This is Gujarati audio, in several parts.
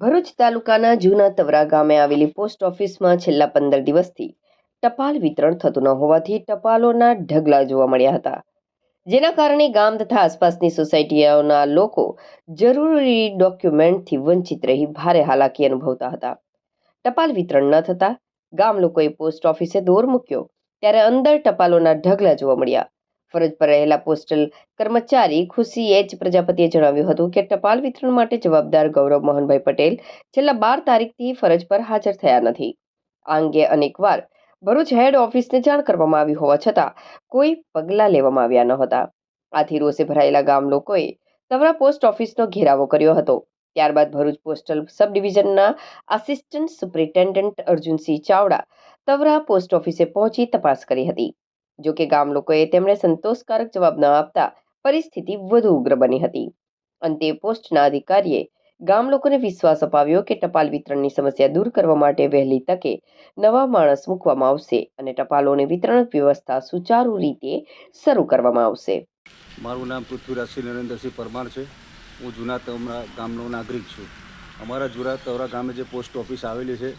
ભરૂચ તાલુકાના જૂના તવરા ગામે આવેલી પોસ્ટ ઓફિસમાં છેલ્લા પંદર દિવસથી ટપાલ વિતરણ થતું ન હોવાથી ટપાલોના ઢગલા જોવા મળ્યા હતા. જેના કારણે ગામ તથા આસપાસની સોસાયટીઓના લોકો જરૂરી ડોક્યુમેન્ટથી વંચિત રહી ભારે હાલાકી અનુભવતા હતા. ટપાલ વિતરણ ન થતાં ગામ લોકોએ પોસ્ટ ઓફિસે દોર મૂક્યો, ત્યારે અંદર ટપાલોના ઢગલા જોવા મળ્યા. ફરજ પર રહેલા પોસ્ટલ કર્મચારી ખુશી એચ પ્રજાપતિએ જણાવ્યું હતું કે ટપાલ વિતરણ માટે જવાબદાર ગૌરવ મોહનભાઈ પટેલ છેલ્લા બાર તારીખથી ફરજ પર હાજર થયા નથી. આ અંગે અનેકવાર ભરૂચ હેડ ઓફિસને જાણ કરવામાં આવી હોવા છતાં કોઈ પગલાં લેવામાં આવ્યા ન હતા. આથી રોષે ભરાયેલા ગામ લોકોએ તવરા પોસ્ટ ઓફિસનો ઘેરાવો કર્યો હતો. ત્યારબાદ Bharuch postal sub ડિવિઝનના assistant superintendent Arjunsinh Chavda Tavra post ઓફિસે પહોંચી તપાસ કરી હતી. જો કે ગામ લોકોએ તેમણે સંતોષકારક જવાબ ન આપતા પરિસ્થિતિ વધુ ઉગ્ર બની હતી. અંતે પોસ્ટના અધિકારીએ ગામ લોકોને વિશ્વાસ અપાવ્યો કે ટપાલ વિતરણની સમસ્યા દૂર કરવા માટે વહેલી તકે નવા માણસ મૂકવામાં આવશે અને ટપાલોની વિતરણ વ્યવસ્થા સુચારુ રીતે શરૂ કરવામાં આવશે. મારું નામ પૃથ્વીરાજસિંહ નરેન્દ્રસિંહ પરમાર છે. હું જૂના તવરા ગામનો નાગરિક છું. અમારા જૂના તવરા ગામે જે પોસ્ટ ઓફિસ આવેલી છે,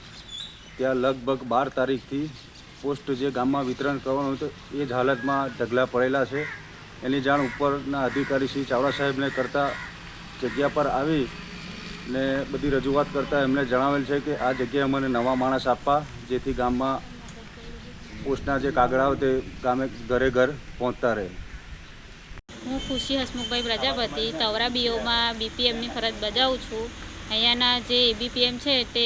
ત્યાં લગભગ બાર તારીખથી પોસ્ટ જે ગામમાં વિતરણ કરવાનું હતું એ જ હાલતમાં ઢગલા પડેલા છે. એની જાણ ઉપરના અધિકારી શ્રી ચાવડા સાહેબને કરતાં જગ્યા પર આવી ને બધી રજૂઆત કરતાં એમણે જણાવેલ છે કે આ જગ્યાએ અમને નવા માણસ આપવા, જેથી ગામમાં પોસ્ટના જે કાગળાઓ તે ગામે ઘરે ઘર પહોંચતા રહે. હું ખુશી હસમુખભાઈ પ્રજાપતિ, તવરા બીઓમાં બીપીએમની ફરજ બજાવું છું. અહીંયાના જે એબીપીએમ છે તે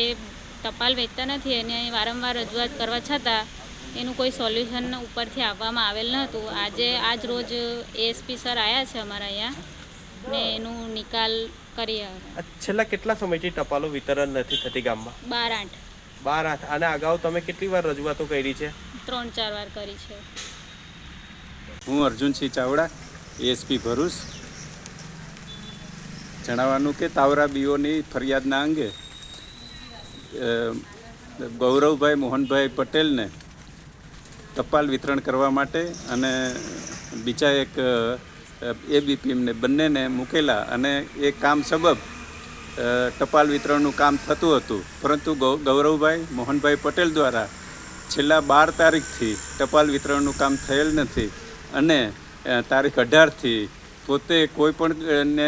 ટપાલ વેચતા નથી, અને વારંવાર રજૂઆત કરવા છતાં એનું કોઈ સોલ્યુશન ઉપરથી આપવામાં આવેલ નહોતું. આજે આજ રોજ એએસપી સર આવ્યા છે અમારા અહીંયા ને એનું નિકાલ કરીએ આ છેલ્લા કેટલા સમયથી ટપાલો વિતરણ નથી થતી ગામમાં? બાર આઠ. બાર આઠ. અને અગાઉ તમે કેટલી વાર રજૂઆતો કરી છે? ત્રણ ચાર વાર કરી છે. હું અર્જુનસિંહ ચાવડા એએસપી ભરૂચ. જણાવવાનું કે તાવરા બીઓની ફરિયાદના અંગે ગૌરવભાઈ મોહનભાઈ પટેલને ટપાલ વિતરણ કરવા માટે અને બીજા એક એબીપીએમને બંનેને મૂકેલા અને એ કામ સબબ ટપાલ વિતરણનું કામ થતું હતું. પરંતુ ગૌરવભાઈ, મોહનભાઈ પટેલ દ્વારા છેલ્લા બાર તારીખથી ટપાલ વિતરણનું કામ થયેલ નથી અને તારીખ અઢારથી પોતે કોઈ પણ ને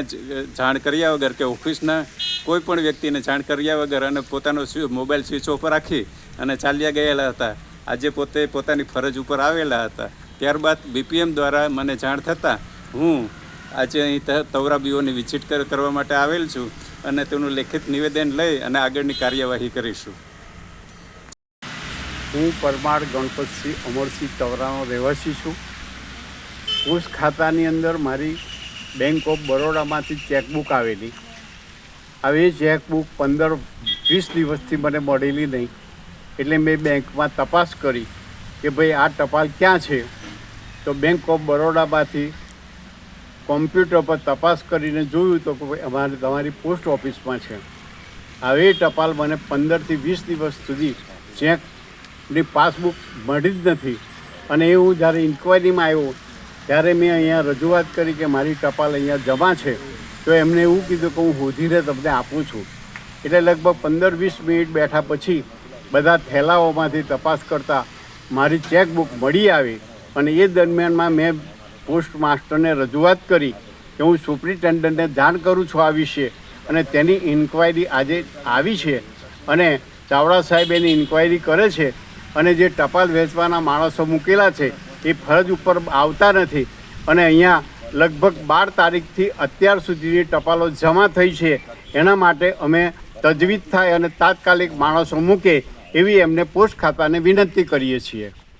જાણ કર્યા વગર કે ઓફિસના કોઈ પણ વ્યક્તિને જાણ કર્યા વગર અને પોતાનો મોબાઈલ સ્વિચ ઓફ રાખી અને ચાલ્યા ગયેલા હતા. આજે પોતે પોતાની ફરજ ઉપર આવેલા હતા. ત્યારબાદ બીપીએમ દ્વારા મને જાણ થતાં હું આજે અહીં ત- તવરા બીઓની વિઝિટ કરવા માટે આવેલ છું અને તેનું લેખિત નિવેદન લઈ અને આગળની કાર્યવાહી કરીશું. હું પરમાર ગણપતસિંહ અમરસિંહ તવરાનો રહેવાસી છું. પોસ્ટ ખાતાની અંદર મારી બેંક ઓફ બરોડામાંથી ચેકબુક આવેલી. હવે ચેકબુક પંદર, વીસ દિવસથી મને મળેલી નહીં. એટલે મેં બેંકમાં તપાસ કરી કે ભાઈ આ ટપાલ ક્યાં છે? તો બેંક ઓફ બરોડામાંથી કોમ્પ્યુટર પર તપાસ કરીને જોયું તો કે અમારે તમારી પોસ્ટ ઓફિસમાં છે. હવે ટપાલ મને પંદરથી વીસ દિવસ સુધી ચેકની પાસબુક મળી જ નથી. અને એ હું જ્યારે ઇન્કવાયરીમાં આવ્યો, ત્યારે મેં અહીંયા રજૂઆત કરી કે મારી ટપાલ અહીંયા જમા છે. તો એમને એવું કીધું કે હું હોધીને તમને આપું છું. એટલે લગભગ પંદર વીસ મિનિટ બેઠા પછી બધા થેલાઓમાંથી તપાસ કરતાં મારી ચેકબુક મળી આવી અને એ દરમિયાનમાં મેં પોસ્ટ માસ્ટરને રજૂઆત કરી કે હું સુપ્રિન્ટેન્ડન્ટને જાણ કરું છું આ વિશે અને તેની ઇન્ક્વાયરી આજે આવી છે અને ચાવડા સાહેબ એની ઇન્ક્વાયરી કરે છે અને જે ટપાલ વેચવાના માણસો મૂકેલા છે એ ફરજ ઉપર આવતા નથી અને અહીંયા લગભગ બાર તારીખથી અત્યાર સુધીની ટપાલો જમા થઈ છે. એના માટે અમે તજવીજ થાય અને તાત્કાલિક માણસો મૂકે એવી એમને પોસ્ટ ખાતાને વિનંતી કરીએ છીએ.